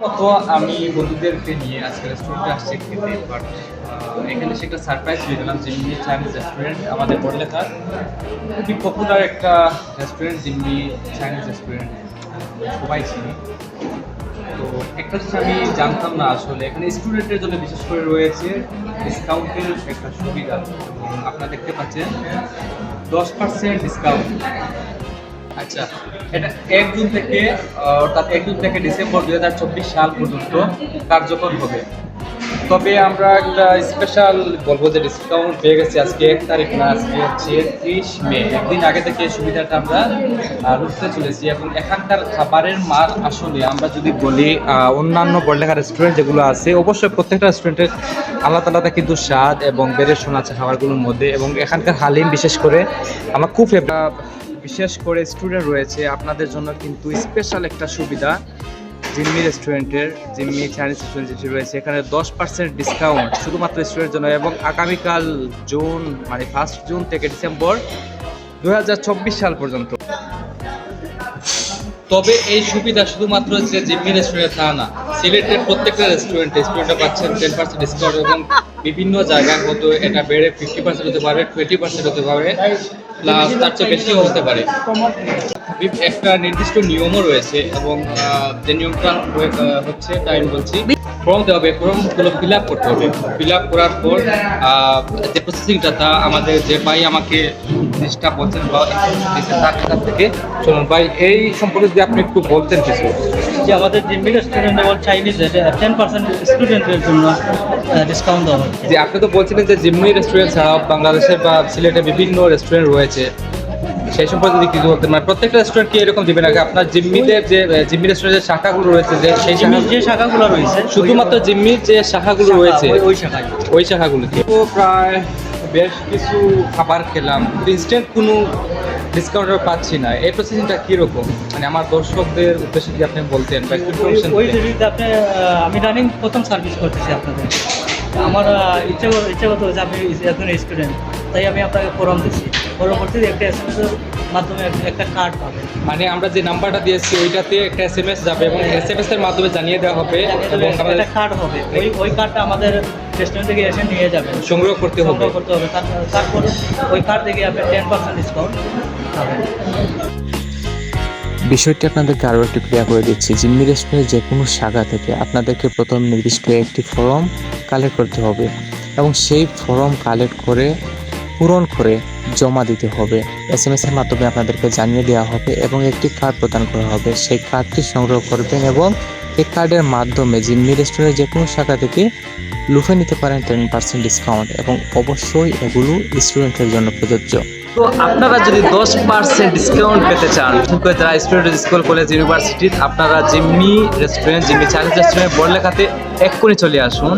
মতো আমি বন্ধুদেরকে নিয়ে আজকে রেস্টুরেন্টে আসছি খেতে বাট এখানে সে একটা সারপ্রাইজ হয়ে গেলাম জিম্মি চাইনিজ রেস্টুরেন্ট আমাদের বড়লেখার খুবই পপুলার একটা রেস্টুরেন্ট জিম্মি চাইনিজ রেস্টুরেন্ট সবাই চিনি। তো একটা জিনিস আমি জানতাম না আসলে, এখানে স্টুডেন্টের জন্য বিশেষ করে রয়েছে ডিসকাউন্টের একটা সুবিধা। আপনারা দেখতে পাচ্ছেন, দশ পার্সেন্ট ডিসকাউন্ট আচ্ছা এটা এক জুন থেকে অর্থাৎ এক জুন থেকে ডিসেম্বর দুই হাজার চব্বিশ সাল পর্যন্ত কার্যকর হবে। তবে আমরা একটা স্পেশাল বলব যে ডিসকাউন্ট পেয়ে গেছি আজকে এক তারিখ না, আজকে হচ্ছে ত্রিশ মে। একদিন আগে থেকে সুবিধাটা আমরা লুটতে চলেছি এবং এখানকার খাবারের মান আসলে আমরা যদি বলি অন্যান্য বড়লেখা রেস্টুরেন্ট যেগুলো আছে, অবশ্যই প্রত্যেকটা রেস্টুরেন্টের আলাদা আলাদা কিন্তু স্বাদ এবং ভেরিয়েশন আছে খাবারগুলোর মধ্যে এবং এখানকার হালিম বিশেষ করে আমার খুব ফেভারিট বিশেষ করে স্টুডেন্ট রয়েছে, আপনাদের জন্য কিন্তু স্পেশাল একটা সুবিধা, জিম্মি রেস্টুরেন্টের জিম্মি চাইনিজ রেস্টুরেন্ট যেটি রয়েছে, এখানে দশ পার্সেন্ট ডিসকাউন্ট শুধুমাত্র স্টুডেন্টের জন্য এবং আগামীকাল জুন মানে ফার্স্ট জুন থেকে ডিসেম্বর দু হাজার চব্বিশ সাল পর্যন্ত। তবে এই সুবিধা শুধুমাত্র যে জিম্মি রেস্টুরেন্টে তা না, সিলেটের প্রত্যেকটা রেস্টুরেন্টে স্টুডেন্টরা পাচ্ছেন টেন পার্সেন্ট ডিসকাউন্ট এবং বিভিন্ন জায়গায় হয়তো এটা বেড়ে ফিফটি পার্সেন্ট হতে পারে টোয়েন্টি পার্সেন্ট হতে পারে। প্লাস তার চেয়ে বেশিও হতে পারে। একটা নির্দিষ্ট নিয়মও রয়েছে এবং যে নিয়মটা হচ্ছে তাই আমি বলছি। ফর্ম দেওয়া হবে ফর্মগুলো ফিল আপ করতে হবে। ফিল আপ করার পর যে প্রসেসিংটা তা আমাদের যে ভাই আমাকে জিনিসটা বলছেন বা তার থেকে শুনুন ভাই এই সম্পর্কে যদি আপনি একটু বলতেন কিছু। যে আমাদের জিম্মি রেস্টুরেন্ট এবং চাইনিজ টেন পার্সেন্ট স্টুডেন্টদের জন্য ডিসকাউন্ট দেওয়া যে আপনি তো বলছিলেন যে জিম্মি রেস্টুরেন্ট ছাড়াও বাংলাদেশে বা সিলেটে বিভিন্ন রেস্টুরেন্ট রয়েছে সেই সম্পর্কে যদি কিছু বলতেন। মানে প্রত্যেকটা রেস্টুরেন্ট কি এরকম দিবেন? আগে আপনার জিম্মিদের যে জিম্মি রেস্টুরেন্টের শাখাগুলো রয়েছে যে সেই যে শাখাগুলো রয়েছে শুধুমাত্র জিম্মির যে শাখাগুলো রয়েছে ওই- ওই শাখায় ওই শাখাগুলো তো প্রায় বেশ কিছু খাবার খেলাম। ইনস্ট্যান্ট কোনো ডিসকাউন্ট পাচ্ছি না। এই প্রসেসিংটা কীরকম? মানে আমার দর্শকদের উদ্দেশ্যে কি আপনি বলতেন বা একটু information ওই আপনি আমি রানিং প্রথম সার্ভিস করতেছি আপনাদের। আমার ইচ্ছা ইচ্ছা করতে হচ্ছে আপনি একজন স্টুডেন্ট তাই আমি আপনাকে ফোরাম দিচ্ছি পরবর্তীতে একটা এস মাধ্যমে একটা কার্ড পাবেন মানে আমরা যে নাম্বারটা দিয়েছি ওইটাতে একটা এস এম এস যাবে এবং এস এম এস এর মাধ্যমে জানিয়ে দেওয়া হবে এবং আমাদের একটা কার্ড হবে। ওই ওই কার্ডটা আমাদের রেস্টুরেন্ট থেকে এসে নিয়ে যাবে। সংগ্রহ করতে হবে। সংগ্রহ করতে হবে। তারপর ওই কার্ড থেকে আপনি টেন পার্সেন্ট ডিসকাউন্ট পাবেন। বিষয়টি আপনাদেরকে আরও একটু ক্লিয়ার করে দিচ্ছি। জিম্মি রেস্টুরেন্টের যে কোনো শাখা থেকে আপনাদেরকে প্রথম নির্দিষ্ট একটি ফর্ম কালেক্ট করতে হবে এবং সেই ফর্ম কালেক্ট করে পূরণ করে জমা দিতে হবে। এস এম এস এর মাধ্যমে আপনাদেরকে জানিয়ে দেওয়া হবে এবং একটি কার্ড প্রদান করা হবে। সেই কার্ডটি সংগ্রহ করবেন এবং এই কার্ডের মাধ্যমে জিম্মি রেস্টুরেন্টের যে কোনো শাখা থেকে লুফে নিতে পারেন টেন পার্সেন্ট ডিসকাউন্ট এবং অবশ্যই এগুলো স্টুডেন্টের জন্য প্রযোজ্য। তো আপনারা যদি দশ পার্সেন্ট ডিসকাউন্ট পেতে চান যারা স্টুডেন্ট স্কুল কলেজ ইউনিভার্সিটির আপনারা জিম্মি রেস্টুরেন্ট জিম্মি চাইনিজ রেস্টুরেন্ট বড়লেখাতে এক্ষুনি চলে আসুন।